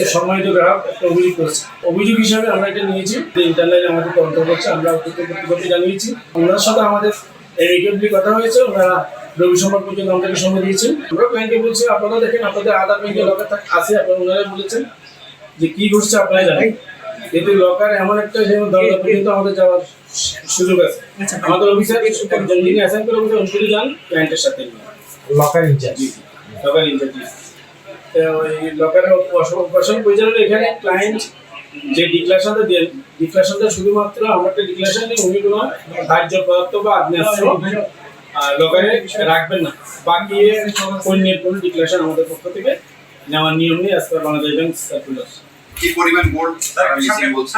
আমাদের সম্মানিত গ্রাহক একটা অভিযোগ করেছে। অভিযোগ হিসাবে আমরা এটা নিয়েছি যে ইন্টারনেটে আমাদের তদন্ত করছে আমরা কর্তৃপক্ষকে জানিয়েছি। ওনার সাথে আমাদের এরিকেটলি কথা হয়েছে ওনারা রবি সোমবার পর্যন্ত আমাদেরকে সময় দিয়েছেন। আমরা ব্যাংকে বলছি আপনারা দেখেন আপনাদের আধার ব্যাংকে লকার আছে আপনারা ওনারা বলেছেন যে কি ঘটছে আপনারা জানেন। কিন্তু লকার এমন একটা দরজা পর্যন্ত আমাদের যাওয়ার সুযোগ আছে। আমাদের অফিসার একজন যিনি অ্যাসাইন করে বলছে উনি যান ক্লায়েন্টের সাথে। লকার ইনচার্জ লকার ইনচার্জ ওই লকারের অপারেশন পরিচালনা এখানে ক্লায়েন্ট যে ডিক্লারেশনটা দেন ডিক্লারেশনটা শুধুমাত্র আমরা একটা ডিক্লারেশন নিই উনি কোনো ধার্য পদার্থ বা আগ্নেয়াস্ত্র লকারে রাখবেন না। বাকি পণ্যের কোনো ডিক্লারেশন আমাদের পক্ষ থেকে নেওয়ার নিয়ম নেই আজ বাংলাদেশ ব্যাংক সার্কুলার কি পরিমাণ গোল্ড তারা মিসিং বলছে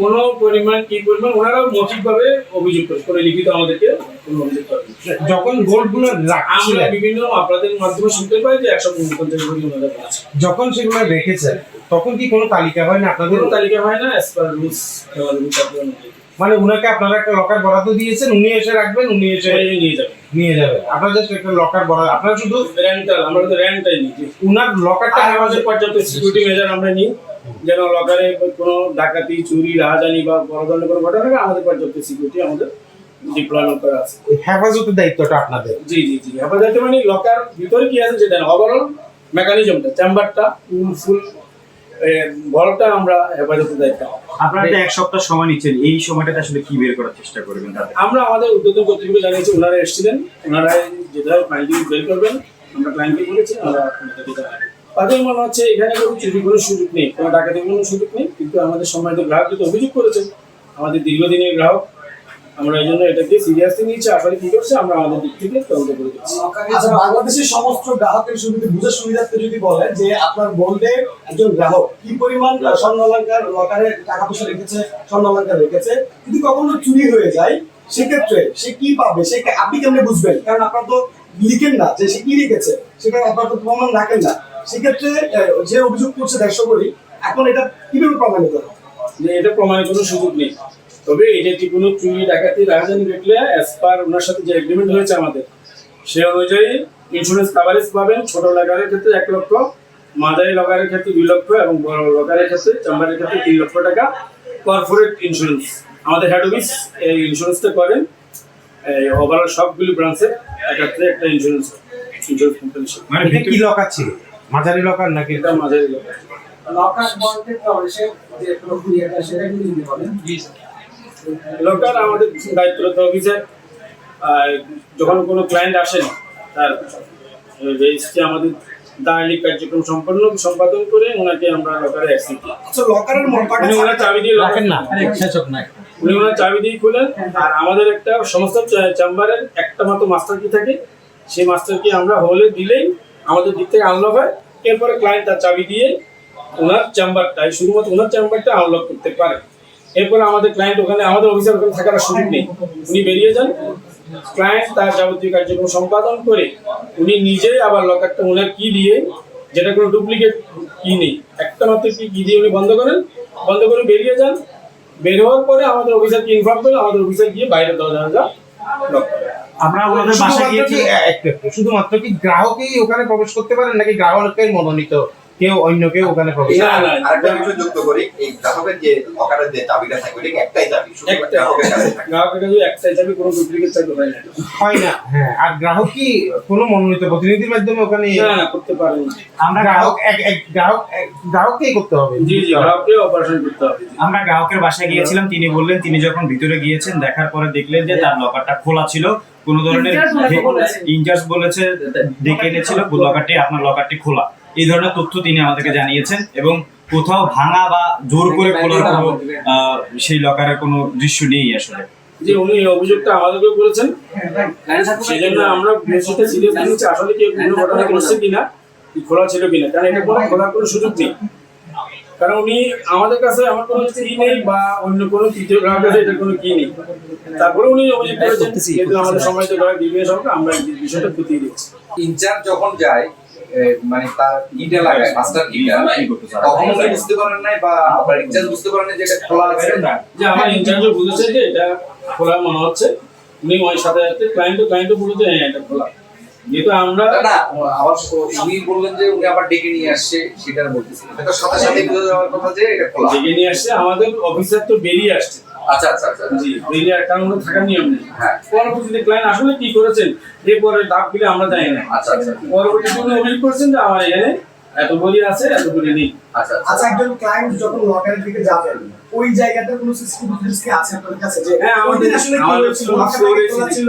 কোনো পরিমাণ কি পরিমাণ ওনারা মৌখিকভাবে অভিযোগ করে কোনো লিখিত আমাদেরকে কোনো অভিযোগ করেন। যখন আমরা বিভিন্ন আপনাদের মাধ্যমে শুনতে পাই যে একশো পঞ্চাশ কোটি ওনাদের আছে যখন সেগুলো রেখেছেন তখন কি কোনো তালিকা হয় না আপনাদের তালিকা হয় না অ্যাজ পার রুলস মানে উনাকে আপনারা একটা লকার বরাদ্দ দিয়েছেন উনি এসে রাখবেন উনি এসে নিয়ে যাবেন। নিয়ে যাবেন। আপনার জাস্ট একটা লকার বরাদ্দ আপনারা শুধু রেন্টাল আমরা তো রেন্টটাই নিই। উনার লকারটা আমাদের পর্যাপ্ত সিকিউরিটি মেজার আমরা নিই। যেন লকারে কোনো ডাকাতি চুরি রাহাজানি বা বড় ধরনের কোনো ঘটনা আমাদের পর্যাপ্ত সিকিউরিটি আমাদের ডিপ্লয়মেন্ট করা আছে। হেফাজতের দায়িত্বটা আপনাদের? জি জি জি। হেফাজতে মানে লকার ভিতরে কি আছে সেটা ওভারঅল মেকানিজমটা চেম্বারটা ফুল বলটা আমরা হেফাজতে দায়িত্ব। আপনারা এক সপ্তাহ সময় নিচ্ছেন এই সময়টাতে আসলে কি বের করার চেষ্টা করবেন আমরা আমাদের উদ্যোতন কর্তৃপক্ষ জানিয়েছি ওনারা এসেছিলেন ওনারা যেটা ফাইলটি বের করবেন। আমরা ক্লায়েন্টকে বলেছি আমরা তাদের মনে হচ্ছে এখানে কোনো চুরি কোনো সুযোগ নেই, কোনো ডাকাতির কোনো সুযোগ নেই, কিন্তু আমাদের সম্মানিত গ্রাহক যেহেতু অভিযোগ করেছেন আমাদের দীর্ঘদিনের গ্রাহক, আমরা এই জন্য এটাকে সিরিয়াসলি নিয়েছি আসলে কি করছে, আমরা আমাদের দিক থেকে তদন্ত করে দিচ্ছি বাংলাদেশের সমস্ত গ্রাহকের সুবিধা বুঝার সুবিধার্থে যদি বলে যে আপনার গোল্ডে একজন গ্রাহক, কি পরিমাণ স্বর্ণ অলংকার লকারে টাকা পয়সা রেখেছে স্বর্ণ অলংকার রেখেছে, যদি কখনো চুরি হয়ে যায়, সেক্ষেত্রে সে কি পাবে? সে আপনি কেমনে বুঝবেন? কারণ আপনার তো লিখেন না যে সে কি রেখেছে, সেটা আপনার তো প্রমাণ রাখেন না। সেক্ষেত্রে যে অভিযোগ করছে দেড়শো কোটি এখন এটা কীভাবে প্রমাণিত হবে? যে এটা প্রমাণের কোনো সুযোগ নেই। তবে এটা কি কোনো চুরি ডাকাতি রাজধানী দেখলে অ্যাজ পার ওনার সাথে যে এগ্রিমেন্ট হয়েছে আমাদের সে অনুযায়ী ইন্স্যুরেন্স কাভারেজ পাবেন ছোট লাগারের ক্ষেত্রে এক লক্ষ মাদারি লগারের ক্ষেত্রে দুই লক্ষ এবং বড় লগারের ক্ষেত্রে চেম্বারের ক্ষেত্রে তিন লক্ষ টাকা কর্পোরেট ইন্স্যুরেন্স আমাদের হেড অফিস এই ইন্স্যুরেন্সটা করেন। এই ওভারঅল সবগুলি ব্রাঞ্চের একাত্রে একটা ইন্স্যুরেন্স ইন্স্যুরেন্স কোম্পানি মানে কি লকার ছিল? মাঝারি লকার নাকি? এটা মাঝারি লগার লকার বলতে সে যে প্রক্রিয়াটা সেটা কিন্তু যদি বলেন লকার আমাদের দায়িত্বরত অফিসার আর যখন কোনো ক্লায়েন্ট আসেন তার রেজিস্ট্রি আমাদের দাঁড়ালি কার্যক্রম সম্পন্ন সম্পাদন করে ওনাকে আমরা লকারে অ্যাক্সেস দিই আচ্ছা লকারের মোটপাটা উনি ওনার চাবি দিয়ে রাখেন না উনি ওনার চাবি দিয়ে খুলেন। আর আমাদের একটা সমস্ত চেম্বারের একটা মাত্র মাস্টার কি থাকে। সেই মাস্টার কি আমরা হলে দিলেই আমাদের দিক থেকে আনলক হয়। এরপরে ক্লায়েন্ট তার চাবি দিয়ে ওনার চেম্বারটা শুধুমাত্র ওনার চেম্বারটা আনলক করতে পারে। এরপরে আমাদের ক্লায়েন্ট ওখানে, আমাদের অফিসার ওখানে থাকার সুযোগ নেই। উনি বেরিয়ে যান। ক্লায়েন্ট তার যাবতীয় কার্যক্রম সম্পাদন করে উনি নিজেই আবার লকারটা ওনার কি দিয়ে, যেটা কোনো ডুপ্লিকেট কি নেই, একটা মাত্র কি কি দিয়ে উনি বন্ধ করেন। বন্ধ করে বেরিয়ে যান। বের হওয়ার পরে আমাদের অফিসারকে ইনফর্ম করে আমাদের অফিসার গিয়ে বাইরে দরজা লক করে। আমরা ওনাদের বাসায় গিয়েছি। শুধুমাত্র কি গ্রাহকই ওখানে প্রবেশ করতে পারেন নাকি গ্রাহকের মনোনীত? কেউ অন্য কেউ ওখানে প্রবেশ না না আরেকটা বিষয় যুক্ত করি এই গ্রাহকের যে যে চাবিটা থাকে ওটা একটাই চাবি? শুধু একটা। গ্রাহকের কাছে থাকে। গ্রাহকের কাছে একটাই চাবি কোনো ডুপ্লিকেট চাবি হয় না। হয় না হ্যাঁ আর গ্রাহক কি কোনো মনোনীত প্রতিনিধির মাধ্যমে ওখানে না না করতে পারেন না। আমরা গ্রাহক এক এক গ্রাহক গ্রাহককেই করতে হবে। জি জি গ্রাহককে অপারেশন করতে হবে। আমরা গ্রাহকের বাসায় গিয়েছিলাম তিনি বললেন তিনি যখন ভিতরে গিয়েছেন দেখার পরে দেখলেন যে তার লকারটা খোলা ছিল। কোন ধরনের ইনচার্জ বলেছে ডেকে এনেছিল লকারটি আপনার লকারটি খোলা। এই ধরনের তথ্য তিনি আমাদেরকে জানিয়েছেন এবং কোথাও ভাঙা বা জোর করে খোলার কোনো সেই লকারের কোনো দৃশ্য নেই আসলে। যে উনি এই অভিযোগটা আমাদেরকে করেছেন। সেই জন্য আমরা বেশিটা সিরিয়াস নিচ্ছি। আসলে কি কোনো ঘটনা ঘটছে কিনা খোলা ছিল কিনা কারণ এটা কোনো খোলার কোনো সুযোগ নেই। কারণ উনি আমাদের কাছে আমার কোনো কি নেই বা অন্য কোনো তৃতীয় গ্রাহক আছে এটা কোনো কি নেই। তারপরে উনি অভিযোগ করেছেন কিন্তু আমাদের সম্মানিত গ্রাহক বিভিন্ন সঙ্গে আমরা এই বিষয়টা খতিয়ে দিচ্ছি ইনচার্জ যখন যায় মানে তার ইটা লাগায় মাস্টার ইটা তখন উনি বুঝতে পারেন নাই বা আপনার ইনচার্জ বুঝতে পারেন নাই যে এটা খোলা আছে না? যে আমার ইন্টারভিউ বুঝেছে যে এটা খোলা মনে হচ্ছে। উনি ওই সাথে সাথে ক্লায়েন্টও ক্লায়েন্টও বলেছে হ্যাঁ এটা খোলা। যেহেতু আমরা না, আবার উনি বললেন যে উনি আবার ডেকে নিয়ে আসছে সেটা বলতেছি এটা সাথে সাথে বুঝে যাওয়ার কথা যে এটা খোলা। ডেকে নিয়ে আসছে আমাদের অফিসার তো বেরিয়ে আসছে। আচ্ছা আচ্ছা আচ্ছা। জি বেরিয়ে কারণ থাকার নিয়ম নেই। হ্যাঁ। পরবর্তীতে ক্লায়েন্ট আসলে কি করেছেন? এরপরে ডাক দিলে আমরা জানি না। আচ্ছা আচ্ছা। পরবর্তীতে উনি অভিযোগ করছেন যে আমার এখানে এত বলি আছে এত বলি নেই। আচ্ছা আচ্ছা। আচ্ছা একজন ক্লায়েন্ট যখন লকারের দিকে যাবেন ওই জায়গাটার কোনো ফুটেজ কি আছে আপনার কাছে? যে হ্যাঁ, আমাদের- আসলে কি CCTV ছিল?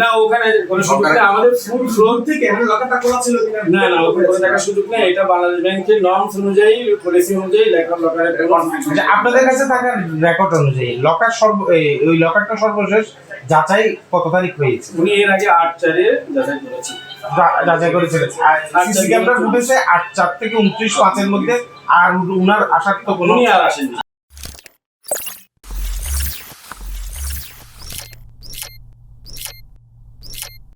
না ওখানে কোনো সুযোগ নেই। আমাদের ফুল ফ্লোর থেকে মানে লকারটা খোলা ছিল না না ওখানে কোনো সুযোগ নেই। এটা বাংলাদেশ ব্যাংকের নর্মস অনুযায়ী পলিসি অনুযায়ী লেখা লকারের আচ্ছা, আপনাদের কাছে থাকার রেকর্ড অনুযায়ী লকার সর্ব ওই লকারটা সর্বশেষ যাচাই কত তারিখ হয়েছে? উনি এর আগে আট চারে যাচাই করেছেন। যাচাই করেছিলেন আর সিসি ক্যামেরা ফুটেছে আট চার থেকে উনত্রিশ পাঁচের মধ্যে আর উনার আসার তো কোনো আর আসেননি।